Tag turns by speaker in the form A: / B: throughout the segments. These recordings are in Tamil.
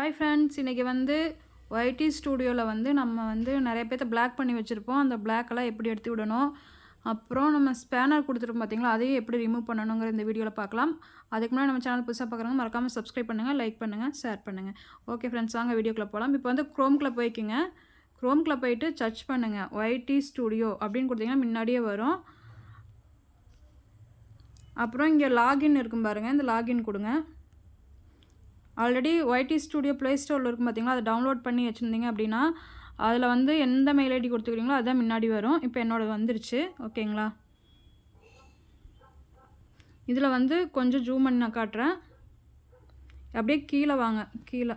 A: ஹாய் ஃப்ரெண்ட்ஸ் இன்றைக்கி வந்து ஒய்டி ஸ்டூடியோவில் வந்து நம்ம வந்து நிறைய பேர்த்த பிளாக் பண்ணி வச்சுருப்போம். அந்த பிளாக்கெல்லாம் எப்படி எடுத்து விடணும்? அப்புறம் நம்ம ஸ்பேனர் கொடுத்துருப்போம் பார்த்தீங்களா அதையும் எப்படி ரிமூவ் பண்ணணுங்கிற இந்த வீடியோவில் பார்க்கலாம் அதுக்கு முன்னாடி நம்ம சேனல் புதுசாக பார்க்குறவங்க மறக்காமல் சப்ஸ்கிரைப் பண்ணுங்கள் லைக் பண்ணுங்கள் ஷேர் பண்ணுங்கள் ஓகே ஃப்ரெண்ட்ஸ் வாங்க வீடியோக்குள்ளே போகலாம் இப்போ வந்து க்ரோம்குள்ளே போய்க்குங்க. க்ரோம்குள்ளே போயிட்டு சர்ச் பண்ணுங்கள் ஒய்டி ஸ்டூடியோ அப்படின்னு கொடுத்தீங்கன்னா முன்னாடியே வரும். அப்புறம் இங்கே லாகின் இருக்கும் பாருங்கள் இந்த லாகின் கொடுங்க. ஆல்ரெடி ஒய்டி ஸ்டூடியோ ப்ளே ஸ்டோரில் இருக்கும் பார்த்தீங்களா அதை டவுன்லோட் பண்ணி வச்சுருந்தீங்க அப்படின்னா அதில் வந்து எந்த மெயில் ஐடி கொடுத்துக்கிறீங்களோ அதுதான் முன்னாடி வரும். இப்போ என்னோடது வந்துருச்சு. ஓகேங்களா? இதில் வந்து கொஞ்சம் ஜூம் பண்ணி நான் காட்டுறேன். அப்படியே கீழே வாங்க. கீழே.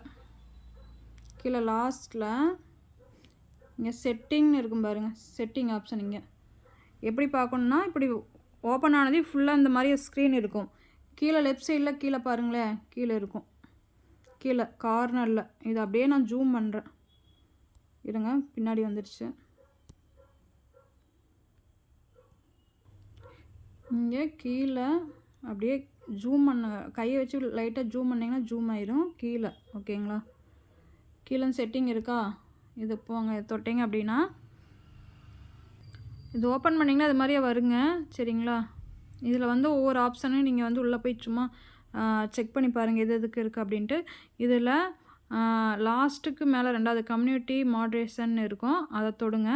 A: கீழே லாஸ்ட்டில் இங்கே செட்டிங்னு இருக்கும் பாருங்கள் செட்டிங் ஆப்ஷன் இங்கே. எப்படி பார்க்கணுன்னா இப்படி ஓப்பன் ஆனதே ஃபுல்லாக இந்த மாதிரி ஸ்க்ரீன் இருக்கும். கீழே லெஃப்ட் சைடில் கீழே பாருங்களேன். கீழே இருக்கும். கீழே கார்னரில் இது அப்படியே நான் ஜூம் பண்ணுறேன் இருங்க பின்னாடி வந்துடுச்சு இங்கே கீழே அப்படியே ஜூம் பண்ண. கையை வச்சு லைட்டாக ஜூம் பண்ணிங்கன்னா ஜூம் ஆயிரும். கீழே ஓகேங்களா கீழே செட்டிங் இருக்கா? இது போங்க தொட்டிங்க அப்படின்னா. இது ஓப்பன் பண்ணிங்கன்னா அது மாதிரியே வருங்க. சரிங்களா? இதில் வந்து ஒவ்வொரு ஆப்ஷனும் நீங்கள் வந்து உள்ளே போய் சும்மா செக் பண்ணி பாருங்கள் எது எதுக்கு இருக்குது அப்படின்ட்டு. இதில் லாஸ்ட்டுக்கு மேலே ரெண்டாவது கம்யூனிட்டி மாட்ரேஷன் இருக்கும். அதை தொடுங்க.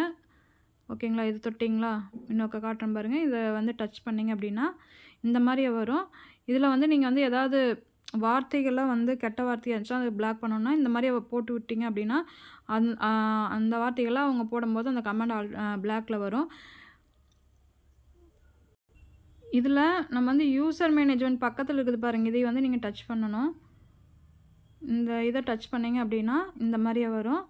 A: ஓகேங்களா? இது தொட்டிங்களா? இன்னொக்க காட்டுறேன் பாருங்கள் இதை வந்து டச் பண்ணிங்க அப்படின்னா இந்த மாதிரியே வரும். இதில் வந்து நீங்கள் வந்து ஏதாவது வார்த்தைகள்லாம் வந்து கெட்ட வார்த்தையாக இருந்துச்சுன்னா அதை பிளாக் பண்ணோன்னா இந்த மாதிரி போட்டு விட்டிங்க அப்படின்னா அந் அந்த வார்த்தைகள்லாம் அவங்க போடும்போது அந்த கமெண்ட் ஆல் பிளாக்கில் வரும். இதில் நம்ம வந்து யூசர் மேனேஜ்மெண்ட் பக்கத்தில் இருக்குது பாருங்கள் இதை வந்து நீங்கள் டச் பண்ணணும். இந்த இதை டச் பண்ணிங்க அப்படின்னா இந்த மாதிரியே வரும்.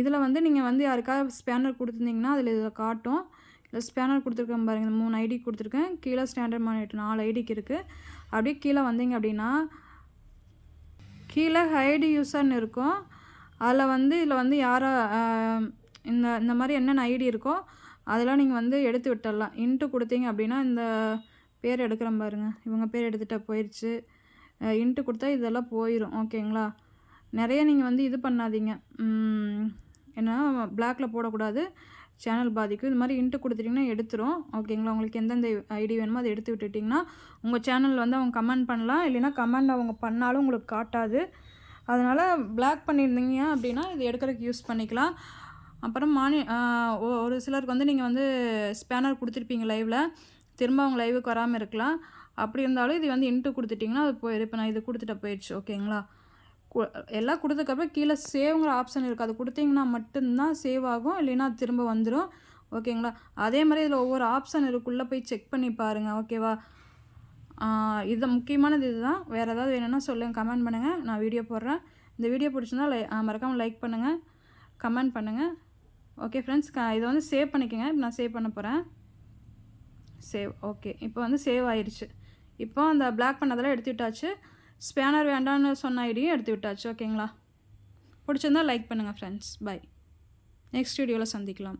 A: இதில் வந்து நீங்கள் வந்து யாருக்காவது ஸ்பேனர் கொடுத்துருந்தீங்கன்னா அதில் இதில் காட்டும். இல்லை ஸ்பேனர் கொடுத்துருக்கேன் பாருங்கள் இந்த மூணு ஐடி கொடுத்துருக்கேன். கீழே ஸ்டாண்டர்ட் மானிட்டர் நாலு ஐடிக்கு இருக்குது அப்படியே கீழே வந்தீங்க அப்படின்னா கீழே ஹைடு யூசர்னு இருக்கும். அதில் வந்து இதில் வந்து யாரை இந்த இந்த மாதிரி என்னென்ன ஐடி இருக்கோ அதெல்லாம் நீங்கள் வந்து எடுத்து விட்டுடலாம் இன்ட்டு கொடுத்தீங்க அப்படின்னா இந்த பேர் எடுக்கிறேன் பாருங்க. இவங்க பேர் எடுத்துகிட்டா போயிடுச்சு இன்ட்டு கொடுத்தா இதெல்லாம் போயிடும் ஓகேங்களா? நிறைய நீங்கள் வந்து இது பண்ணாதீங்க. ஏன்னா பிளாக்ல போடக்கூடாது. சேனல் பாதிக்கும். இது மாதிரி இன்ட்டு கொடுத்துட்டிங்கன்னா எடுத்துரும். ஓகேங்களா? உங்களுக்கு எந்தெந்த ஐடி வேணுமோ அதை எடுத்து விட்டுட்டிங்கன்னா உங்கள் சேனல் வந்து அவங்க கமெண்ட் பண்ணலாம். இல்லைனா கமெண்ட் அவங்க பண்ணாலும் உங்களுக்கு காட்டாது. அதனால் பிளாக் பண்ணியிருந்தீங்க அப்படின்னா இது எடுக்கிறதுக்கு யூஸ் பண்ணிக்கலாம். அப்புறம் மானி ஒரு சிலருக்கு வந்து நீங்கள் வந்து ஸ்பேனர் கொடுத்துருப்பீங்க லைவில் திரும்ப அவங்க லைவுக்கு வராமல் இருக்கலாம். அப்படி இருந்தாலும் இது வந்து இன்ட்டு கொடுத்துட்டிங்கன்னா அது போய் இப்போ நான் இது கொடுத்துட்ட போயிடுச்சு. ஓகேங்களா எல்லாம் கொடுத்ததுக்கப்புறம் கீழே சேவ்ங்கிற ஆப்ஷன் இருக்குது அது கொடுத்தீங்கன்னா மட்டும்தான் சேவ் ஆகும். இல்லைன்னா திரும்ப வந்துடும் ஓகேங்களா அதே மாதிரி இதில் ஒவ்வொரு ஆப்ஷன் இருக்குள்ளே போய் செக் பண்ணி பாருங்கள் ஓகேவா இது முக்கியமானது இதுதான். வேறு ஏதாவது வேணும்னா சொல்லுங்கள் கமெண்ட் பண்ணுங்கள் நான் வீடியோ போடுறேன். இந்த வீடியோ பிடிச்சிருந்தா லை மறக்காமல் லைக் பண்ணுங்கள் கமெண்ட் பண்ணுங்கள் ஓகே ஃப்ரெண்ட்ஸ் இதை வந்து சேவ் பண்ணிக்கோங்க. இப்போ நான் சேவ் பண்ண போகிறேன் சேவ் ஓகே இப்போ வந்து சேவ் ஆயிடுச்சு இப்போ அந்த பிளாக் பண்ணதெல்லாம் எடுத்து விட்டாச்சு ஸ்பேனர் வேண்டாம்னு சொன்ன ஐடியும் எடுத்து விட்டாச்சு ஓகேங்களா பிடிச்சிருந்தா லைக் பண்ணுங்கள் ஃப்ரெண்ட்ஸ் பை நெக்ஸ்ட் வீடியோவில் சந்திக்கலாம்.